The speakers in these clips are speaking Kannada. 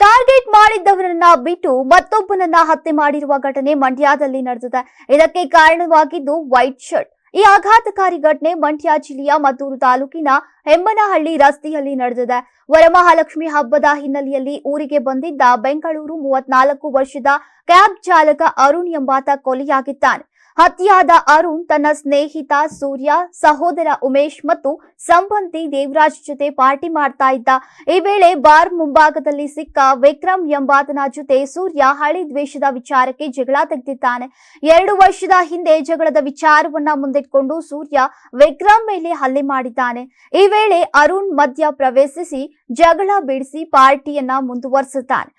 ಟಾರ್ಗೆಟ್ ಮಾಡಿದ್ದವರನ್ನ ಬಿಟ್ಟು ಮತ್ತೊಬ್ಬನನ್ನ ಹತ್ಯೆ ಮಾಡಿರುವ ಘಟನೆ ಮಂಡ್ಯದಲ್ಲಿ ನಡೆದಿದೆ. ಇದಕ್ಕೆ ಕಾರಣವಾಗಿದ್ದು ವೈಟ್ ಶರ್ಟ್. ಈ ಆಘಾತಕಾರಿ ಘಟನೆ ಮಂಡ್ಯ ಜಿಲ್ಲೆಯ ಮದ್ದೂರು ತಾಲೂಕಿನ ಹೆಮ್ಮನಹಳ್ಳಿ ರಸ್ತೆಯಲ್ಲಿ ನಡೆದಿದೆ. ವರಮಹಾಲಕ್ಷ್ಮಿ ಹಬ್ಬದ ಹಿನ್ನೆಲೆಯಲ್ಲಿ ಊರಿಗೆ ಬಂದಿದ್ದ ಬೆಂಗಳೂರು ಮೂವತ್ನಾಲ್ಕು ವರ್ಷದ ಕ್ಯಾಬ್ ಚಾಲಕ ಅರುಣ್ ಎಂಬಾತ ಕೊಲೆಯಾಗಿದ್ದಾನೆ. ಹತ್ಯೆಯಾದ ಅರುಣ್ ತನ್ನ ಸ್ನೇಹಿತ ಸೂರ್ಯ, ಸಹೋದರ ಉಮೇಶ್ ಮತ್ತು ಸಂಬಂಧಿ ದೇವರಾಜ್ ಜೊತೆ ಪಾರ್ಟಿ ಮಾಡ್ತಾ ಇದ್ದ. ಈ ವೇಳೆ ಬಾರ್ ಮುಂಭಾಗದಲ್ಲಿ ಸಿಕ್ಕ ವಿಕ್ರಮ್ ಎಂಬಾತನ ಜೊತೆ ಸೂರ್ಯ ಹಳಿ ದ್ವೇಷದ ವಿಚಾರಕ್ಕೆ ಜಗಳ ತೆಗೆದಿದ್ದಾನೆ. ಎರಡು ವರ್ಷದ ಹಿಂದೆ ಜಗಳದ ವಿಚಾರವನ್ನ ಮುಂದಿಟ್ಕೊಂಡು ಸೂರ್ಯ ವಿಕ್ರಮ್ ಮೇಲೆ ಹಲ್ಲೆ ಮಾಡಿದ್ದಾನೆ. ಈ ವೇಳೆ ಅರುಣ್ ಮಧ್ಯ ಪ್ರವೇಶಿಸಿ ಜಗಳ ಬಿಡಿಸಿ ಪಾರ್ಟಿಯನ್ನ ಮುಂದುವರಿಸುತ್ತಾನೆ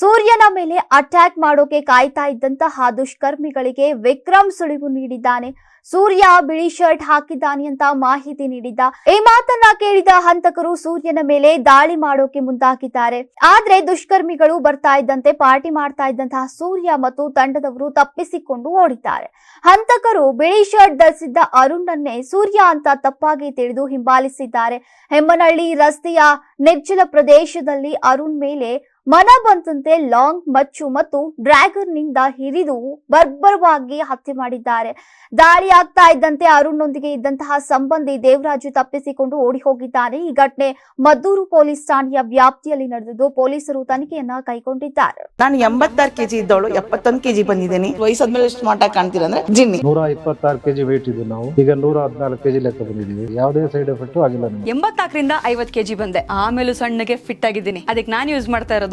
ಸೂರ್ಯನ ಮೇಲೆ ಅಟ್ಯಾಕ್ ಮಾಡೋಕೆ ಕಾಯ್ತಾ ಇದ್ದಂತಹ ದುಷ್ಕರ್ಮಿಗಳಿಗೆ ವಿಕ್ರಮ್ ಸುಳಿವು ನೀಡಿದ್ದಾನೆ. ಸೂರ್ಯ ಬಿಳಿ ಶರ್ಟ್ ಹಾಕಿದ್ದಾನೆ ಅಂತ ಮಾಹಿತಿ ನೀಡಿದ್ದ. ಈ ಮಾತನ್ನ ಕೇಳಿದ ಹಂತಕರು ಸೂರ್ಯನ ಮೇಲೆ ದಾಳಿ ಮಾಡೋಕೆ ಮುಂದಾಗಿದ್ದಾರೆ. ಆದ್ರೆ ದುಷ್ಕರ್ಮಿಗಳು ಬರ್ತಾ ಇದ್ದಂತೆ, ಪಾರ್ಟಿ ಮಾಡ್ತಾ ಇದ್ದಂತಹ ಸೂರ್ಯ ಮತ್ತು ತಂಡದವರು ತಪ್ಪಿಸಿಕೊಂಡು ಓಡಿದ್ದಾರೆ. ಹಂತಕರು ಬಿಳಿ ಶರ್ಟ್ ಧರಿಸಿದ್ದ ಅರುಣನ್ನೇ ಸೂರ್ಯ ಅಂತ ತಪ್ಪಾಗಿ ತಿಳಿದು ಹಿಂಬಾಲಿಸಿದ್ದಾರೆ. ಹೆಮ್ಮನಹಳ್ಳಿ ರಸ್ತೆಯ ನಿರ್ಜಲ ಪ್ರದೇಶದಲ್ಲಿ ಅರುಣ್ ಮೇಲೆ ಮನ ಬಂತಂತೆ ಲಾಂಗ್ ಮಚ್ಚು ಮತ್ತು ಡ್ರ್ಯಾಗನ್ನಿಂದ ಹಿರಿದು ಬರ್ಬರವಾಗಿ ಹತ್ಯೆ ಮಾಡಿದ್ದಾರೆ. ದಾಳಿ ಆಗ್ತಾ ಇದ್ದಂತೆ ಅರುಣ್ನೊಂದಿಗೆ ಇದ್ದಂತಹ ಸಂಬಂಧಿ ದೇವರಾಜು ತಪ್ಪಿಸಿಕೊಂಡು ಓಡಿ ಹೋಗಿದ್ದಾನೆ. ಈ ಘಟನೆ ಮದ್ದೂರು ಪೊಲೀಸ್ ಠಾಣೆಯ ವ್ಯಾಪ್ತಿಯಲ್ಲಿ ನಡೆದಿದ್ದು ಪೊಲೀಸರು ತನಿಖೆಯನ್ನ ಕೈಗೊಂಡಿದ್ದಾರೆ. ನಾನು ಎಂಬತ್ತಾರು ಕೆಜಿ ಇದ್ದವಳು ಎಪ್ಪತ್ತೊಂದು ಕೆಜಿ ಬಂದಿದ್ದೀನಿ. ವಯಸ್ಸಾದ್ಮೇಲೆ ಸ್ಮಾರ್ಟ್ ಆಗಿ ಕಾಣ್ತೀರ ಅಂದ್ರೆ ಜಿನ್ನಿ. ನೂರ ಇಪ್ಪತ್ತಾರು ಕೆಜಿ ವೇಟ್ ಇದ್ದು ನಾವು. ಈಗ ನೂರ ಹದಿನಾಲ್ಕು ಕೆಜಿ ಲೆಕ್ಕ ಬಂದಿದ್ದೀವಿ. ಯಾವುದೇ ಸೈಡ್ ಎಫೆಕ್ಟ್ ಆಗಿಲ್ಲ ಎಂಬತ್ನಾಲ್ಕರಿಂದ ಐವತ್ ಕೆಜಿ ಬಂದೆ. ಆಮೇಲೆ ಸಣ್ಣಗೆ ಫಿಟ್ ಆಗಿದ್ದೀನಿ. ಅದಕ್ಕೆ ನಾನು ಯೂಸ್ ಮಾಡ್ತಾ ಇರೋದು